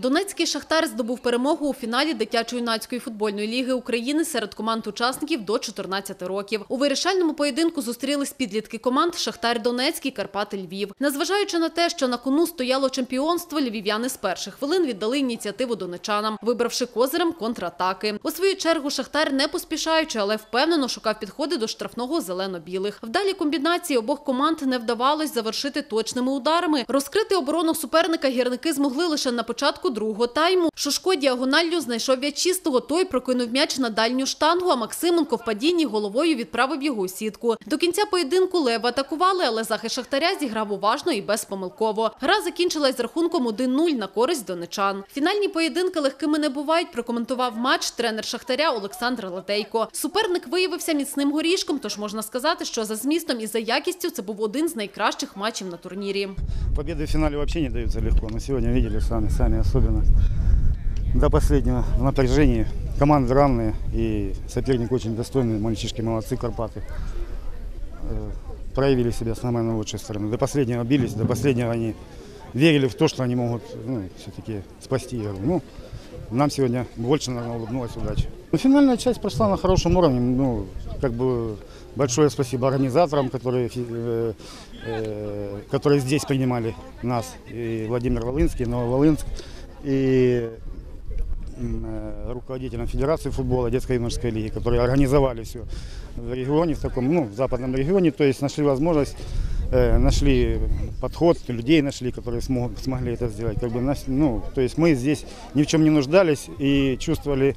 Донецький шахтар здобув перемогу у фіналі дитячо-юнацької футбольної ліги України серед команд учасників до 14 років. У вирішальному поєдинку зустрілись підлітки команд Шахтар Донецький, Карпати Львів. Незважаючи на те, що на кону стояло чемпіонство, львів'яни з перших хвилин віддали ініціативу донечанам, вибравши козирем контратаки. У свою чергу Шахтар не поспішаючи, але впевнено шукав підходи до штрафного зелено-білих. Вдалі комбінації обох команд не вдавалось завершити точними ударами. Розкрити оборону суперника гірники змогли лише на початку другого тайму. Шушко діагоналлю знайшов м'яч чистого. Той прокинув м'яч на дальню штангу, а Максименко в падінні головою відправив його у сітку. До кінця поєдинку леви атакували, але захист Шахтаря зіграв уважно і безпомилково. Гра закінчилась з рахунком 1-0 на користь донечан. Фінальні поєдинки легкими не бувають, прокоментував матч тренер Шахтаря Олександр Латейко. Суперник виявився міцним горішком, тож можна сказати, що за змістом і за якістю це був один з найкращих матчів на турнірі. Победы в финале вообще не даются легко, но сегодня видели сами, сами особенно до последнего в напряжении. Команды равные и соперник очень достойный, мальчишки молодцы, Карпаты. Э, Проявили себя с самой лучшей стороны. До последнего бились, до последнего они верили в то, что они могут ну, все-таки спасти игру. Ну, нам сегодня больше, наверное, улыбнулась удача. Ну, финальная часть прошла на хорошем уровне. Ну, как бы большое спасибо организаторам, которые, э, э, которые здесь принимали нас. И Владимир Волынский, Нововолынск, и м, э, руководителям Федерации футбола детской юношеской лиги, которые организовали все в регионе, в таком, ну, в западном регионе, то есть нашли возможность, э, нашли подход, людей нашли, которые смогут, смогли это сделать. Как бы, нас- ну, то есть мы здесь ни в чем не нуждались и чувствовали,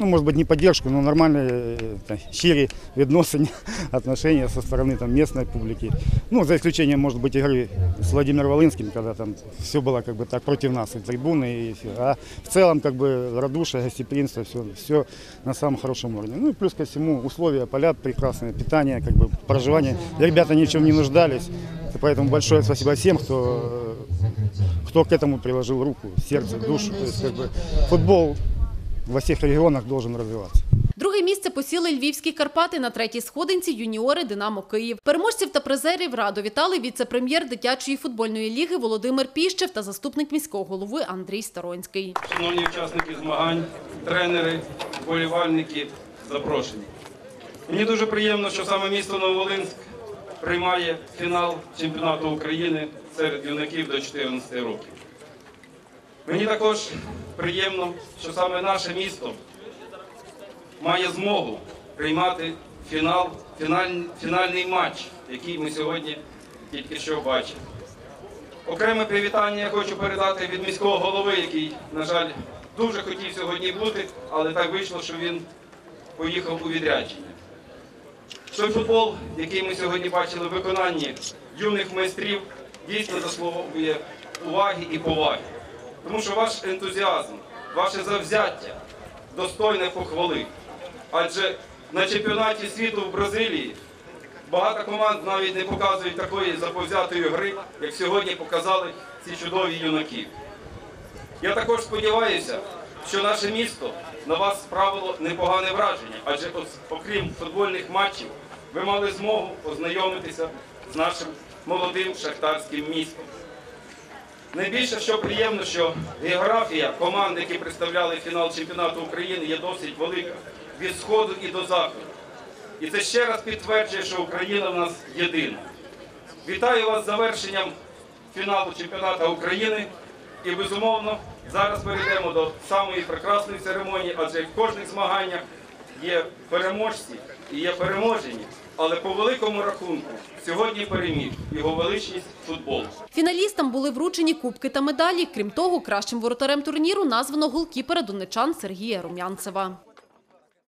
ну, может быть, не поддержку, но нормальные, э, та, щирі відносини, отношения со стороны там, местной публики. Ну, за исключением, может быть, игры с Владимиром Волынским, когда там все было как бы так против нас, и трибуны, и все. А в целом, как бы, радушие, гостеприимство, все, все на самом хорошем уровне. Ну и плюс ко всему, условия, поля прекрасные, питание, как бы, проживание. Ребята ни в чем не нуждались. Поэтому большое спасибо всем, кто, кто к этому приложил руку, сердце, душу. То есть, как бы, футбол во всех регионах должен развиваться. Друге місце посіли львівські Карпати на третій сходинці юніори Динамо Київ. Переможців та призерів радо вітали віце-прем'єр дитячої футбольної ліги Володимир Піщев та заступник міського голови Андрій Сторонський. Шановні учасники змагань, тренери, вболівальники, запрошені. Мені дуже приємно, що саме місто Нововолинськ приймає фінал чемпіонату України серед юнаків до 14 років. Мені також приємно, що саме наше місто має змогу приймати фінал, фіналь- фінальний матч, який ми сьогодні тільки що бачили. Окреме привітання я хочу передати від міського голови, який, на жаль, дуже хотів сьогодні бути, але так вийшло, що він поїхав у відрядження. Той футбол, який ми сьогодні бачили в виконанні юних майстрів, дійсно заслуговує уваги і поваги. Тому що ваш ентузіазм, ваше завзяття достойне похвали. Адже на чемпіонаті світу в Бразилії Багато команд навіть не показують такої заповзятої гри, як сьогодні показали ці чудові юнаки. Я також сподіваюся, що наше місто на вас справило непогане враження, адже окрім футбольних матчів, ви мали змогу ознайомитися з нашим молодим шахтарським містом. Найбільше, що приємно, що географія команд, які представляли фінал чемпіонату України, є досить велика від сходу і до заходу. І це ще раз підтверджує, що Україна в нас єдина. Вітаю вас з завершенням фіналу чемпіонату України. І безумовно зараз перейдемо до самої прекрасної церемонії, адже в кожних змаганнях є переможці і є переможені. Але по великому рахунку сьогодні переміг його величність футбол. Фіналістам були вручені кубки та медалі. Крім того, кращим воротарем турніру названо голкіпера донечан Сергія Румянцева.